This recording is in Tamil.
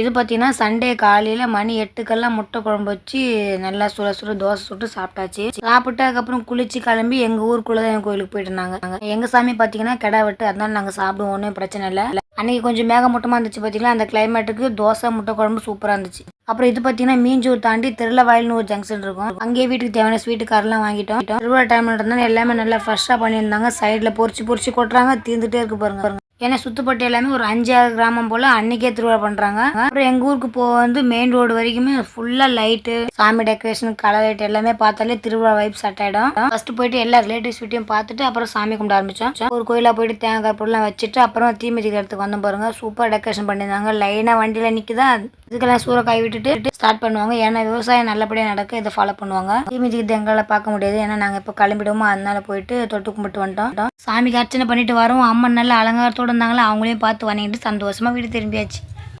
இது பார்த்தீங்கன்னா சண்டே காலையில் மணி எட்டுக்கெல்லாம் முட்டை குழம்பு வச்சு நல்லா சுட சுட தோசை சுட்டு சாப்பிட்டாச்சு. சாப்பிட்டு அதுக்கப்புறம் குளிச்சு கிளம்பி எங்கள் ஊருக்குள்ளே தான் கோயிலுக்கு போயிட்டு இருந்தாங்க. எங்கள் சாமி பார்த்தீங்கன்னா கிடா வெட்டு அதனால நாங்கள் சாப்பிடுவோம் ஒன்றும் பிரச்சனை இல்லை. அன்னைக்கு கொஞ்சம் மேகமூட்டமாக இருந்துச்சு பார்த்தீங்கன்னா அந்த கிளைமேட்டுக்கு தோசை முட்டை குழம்பு சூப்பராக இருந்துச்சு. அப்புறம் இது பார்த்தீங்கன்னா மீஞ்சூர் தாண்டி திருளவாயில்னு ஒரு ஜங்ஷன் இருக்கும். அங்கேயே வீட்டுக்கு தேவையான ஸ்வீட்டு காரெல்லாம் வாங்கிட்டோம். திருவிழா டைம்ல இருந்தாலும் எல்லாமே நல்லா ஃப்ரெஷ்ஷாக பண்ணியிருந்தாங்க. சைடில் பொரிச்சு பொரிச்சு கொட்டுறாங்க. தீர்ந்துட்டே இருக்கு பாருங்க பாருங்க. ஏன்னா சுத்துப்பட்டு எல்லாமே ஒரு அஞ்சாறு கிராமம் போல அன்னைக்கே திருவிழா பண்றாங்க. அப்புறம் எங்க ஊருக்கு போக வந்து மெயின் ரோடு வரைக்குமே ஃபுல்லா லைட்டு சாமி டெக்கரேஷன் கலர் லைட் எல்லாமே பார்த்தாலே திருவிழா வைப் செட் ஆயிடும். ஃபர்ஸ்ட் போயிட்டு எல்லா ரிலேட்டிவ்ஸ் வீட்டையும் பார்த்துட்டு அப்புறம் சாமி கும்பிட ஆரம்பிச்சோம். ஒரு கோயிலா போயிட்டு தேங்காய் பொருள்லாம் வச்சுட்டு அப்புறம் தீமிதிக்கிறதுக்கு வந்தோம் பாருங்க. சூப்பர் டெக்கரேஷன் பண்ணியிருந்தாங்க. லைனா வண்டியில நிக்குதா? இதுக்கெல்லாம் சூறக்காய் விட்டுட்டு ஸ்டார்ட் பண்ணுவாங்க. ஏன்னா விவசாயம் நல்லபடியாக நடக்க. இதை ஃபாலோ பண்ணுவாங்க. தீமிதிக்கு எங்களால் பார்க்க முடியாது. ஏன்னா நாங்கள் இப்போ கிளம்பிடுவோமோ அதனால போயிட்டு தொட்டு கும்பிட்டு வந்துட்டோம். சாமிக்கு அர்ச்சனை பண்ணிட்டு வரோம். அம்மன் நல்ல அலங்காரத்தோட இருந்தாங்களா? அவங்களையும் பார்த்து வணங்கிட்டு சந்தோஷமா வீடு திரும்பியாச்சு.